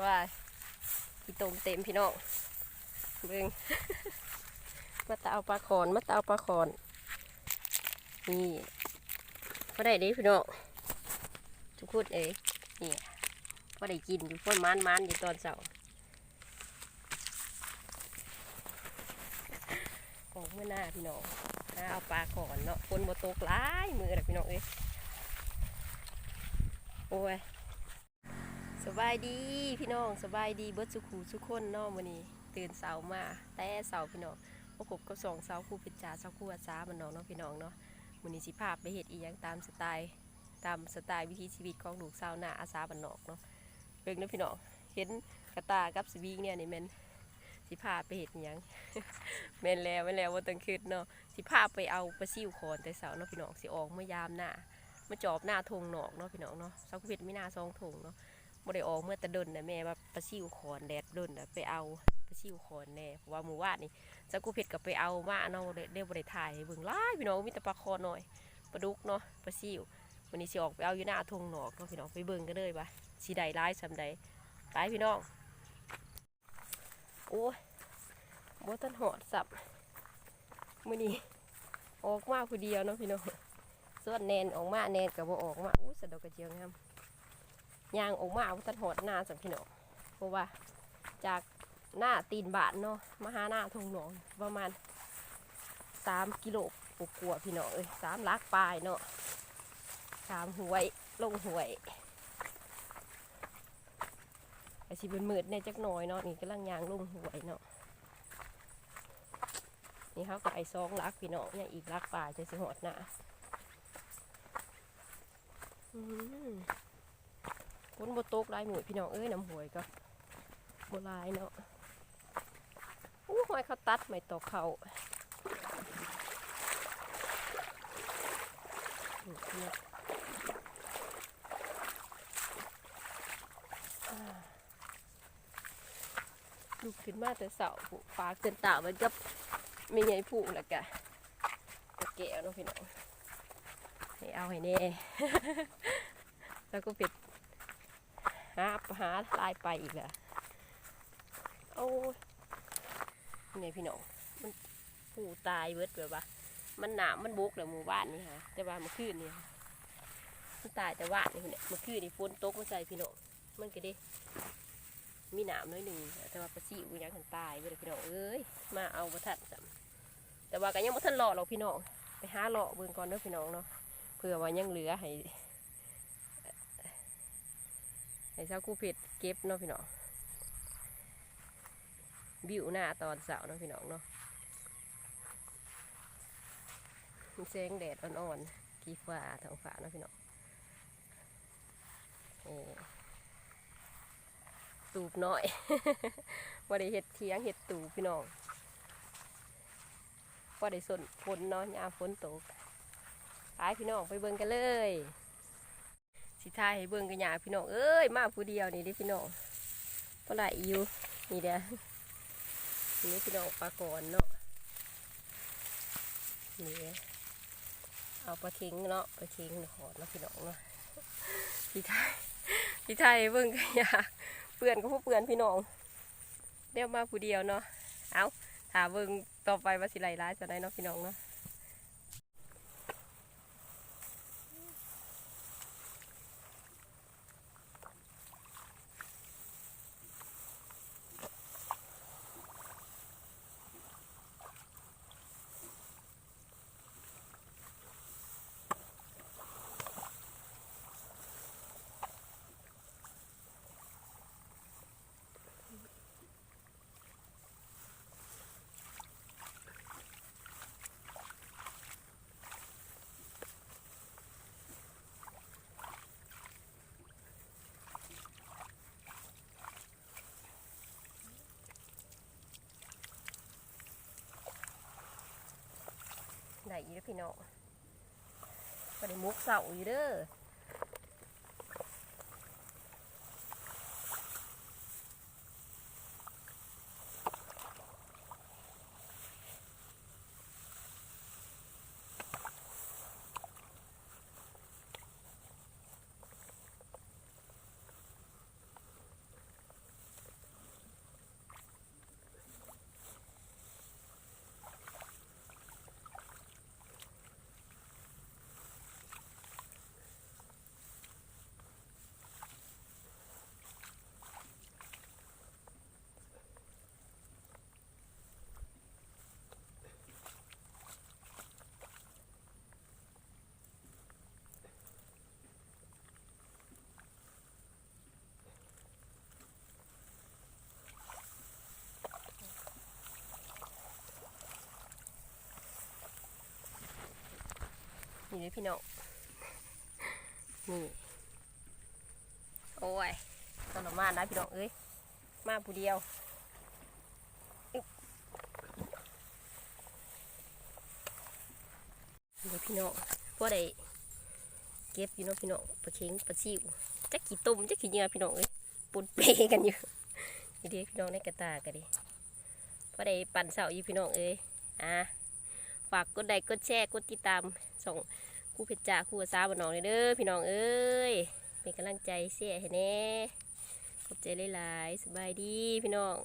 ว่าพี่ตมเต็มพี่น้องเบิ่งมาตาเอาปลาขอนมาตาเอาปลาขอนนี่พอได้ด้พี่น้องทุกคนเอ้ยนี่พอได้กินอยู่พ่นมันมันอยู่ตอนเสาร์ออกเมื่อหน้าพี่น้องหาเอาปลาขอนเนาะฝนบ่ตกหลายมือละพี่น้องเอ้ยโอ้ย สบายดีพี่น้องสบายดีเบิร์ดสุขูสุกคนนาะมื้อนี้ ตื่นเสามา แต่เสาพี่น้องประกบกับสองเสาคู่พิจาเสาคู่อาสามันน้องเนาะพี่น้องเนาะมื้อนี้สิพาพไปเฮ็ดอีหยังตามสไตล์ตามสไตล์วิถีชีวิตของลูกสาวหน้าอาสาบ้านนอกเนาะเบิ่งเด้อพี่น้องเห็นกระตากับสวิงเนี่ยนี่แมนสิพาพไปเฮ็ดอีหยังแม่นแล้วแม่นแล้วบ่ต้องคิดเนาะสิพาพไปเอาปลาซิวคอนแต่เสาเนาะพี่น้องสิออกมายามหน้ามาจอบหน้าทงนอกเนาะพี่น้องเนาะเสาคู่เพชรมีหน้าซองทงเนาะ บ่ได้ออกเมื่อตะดนนะแม่ว่าปลาซิวขอนแดดดนนะไปเอาปลาซิวขอนแน่เพราะว่าหมู่ว่านนี่จักกูเผ็ดกับไปเอามาเนาะได้ได้บ่ได้ถ่ายเบิ่งหลายพี่น้องมีแต่ปลาคอหน่อยปลาดุกเนาะปลาซิววันนี้สิออกไปเอาอยู่หน้าทงหนอกเนาะพี่น้องไปเบิ่งกันเลยปะสิได้หลายซำใดไปพี่น้องโอ้ยบ่ทันหอดสับมื้อนี้ออกมาผู้เดียวเนาะพี่น้องส่วนแนนออกมาแนนก็บ่ออกมาอู้สะดอกกระเจียวงาม ยางออกมาเอาตัดหอดหน้าสัมพี่น้องเพราะว่าจากหน้าตีนบาทเนาะมาหาหน้าทงหนองประมาณสามกิโลกว่าๆพี่น้องเอ้ยสามลักปลายเนาะสามหวยลงหวยไอชิเป็นมืดในจักหน่อยเนาะนี่กำลังยางลงหวยเนาะนี่เขาก็ไอซองลักพี่น้องเนี่ยอีกลักปลายจะสิหอดหน้าอืม นบ่ตกหลายหมูพี่น้องเอ้ยน้ำหวยก็บลายเนาะอู้หอยเขาตัดไม่ตอกเขาลุกขึ้นมาแต่เสาผูกปากเต็นตามันกับไม่ใหญ่ผูกล้วกะกะแก้วเนาะพี่น้องให้เอาให้แน่ แล้วก็เป็ด หาหาลายไปอีกแล้วโอ้ยนี่พี่น้องมันผู้ตายเบิดแบบว่า มันหนามมันบุกเลยหมู่บ้านนี่ค่ะแต่ว่ามื่อคืนนี่ค่ะมันตายแต่ว่านี่เนี่ยมื่อคืนนี่ฝนตกมาใส่พี่น้องมันก็ได้มีหนามน้อยหนึ่งแต่ว่าปลาซิวยังหันตายไปเลยพี่น้องเอ้ยมาเอามาทัดซ้ำแต่ว่าก็ยังไม่ทันหล่อหรอพี่น้องไปหาหล่อเบิ่งก่อนเด้อพี่น้องเนาะเพื่อว่ายังเหลือให้ ให้เช้ากูเผ็ดเก็บเนาะพี่น้องบิวหน้าตอนเสาร์เนาะพี่น้องเนาะแสงแดดอ่อนๆกีฟ้าทางฟ้าเนาะพี่น้องตูบน้อยว่าได้เห็ดเทียงเห็ดตูบพี่น้องว่าได้สนฝนเนาะยามฝนตกไปพี่น้องไปเบิ่งกันเลย สิทายให้เบิ่งกันหยาพี่น้องเอ้ยมาผู้เดียวนี่ดิพี่น้องเท่าไหร่อยู่นี่เด้อนี่พี่น้องปลากรเนาะนี่เอาปลาเค็งเนาะปลาเค็งขอดเนาะพี่น้องเนาะสิทายสิทยให้เบิ่งกันยาเปื่อนก็พวกเปื่อนพี่น้องเดี๋ยวมาผู้เดียวเนาะเอาถามเบิ่งต่อไปว่าสิไหลร้ายจะได้เนาะพี่น้องเนาะ ได้อีแล้วพี่น้องก็ได้มุกเสาอยู่เด้อ เลยพี่น้องนี่โอ้ยตอนมานะพี่น้องเอ้ยมาผู้เดียวเดี๋ยวพี่น้องพวกได้เก็บอยู่เนาะพี่น้องปลาเค็งปลาซิวจักกี่ตุ่มจักกี่เหงื่อพี่น้องเอ้ยปนเปกันอยู่นี่เดียวพี่น้องในกระตากันดิพอได้ปั่นเสาอยู่พี่น้องเอ้ยอะฝากกดไลค์กดแชร์กดติดตามส่ง คู่เพชรจ่าคู่อาสาบนน้องเลยเด้อพี่น้องเอ้ยเป็นกำลังใจเสียให้แน่ขอบใจหลายๆสบายดีพี่น้อง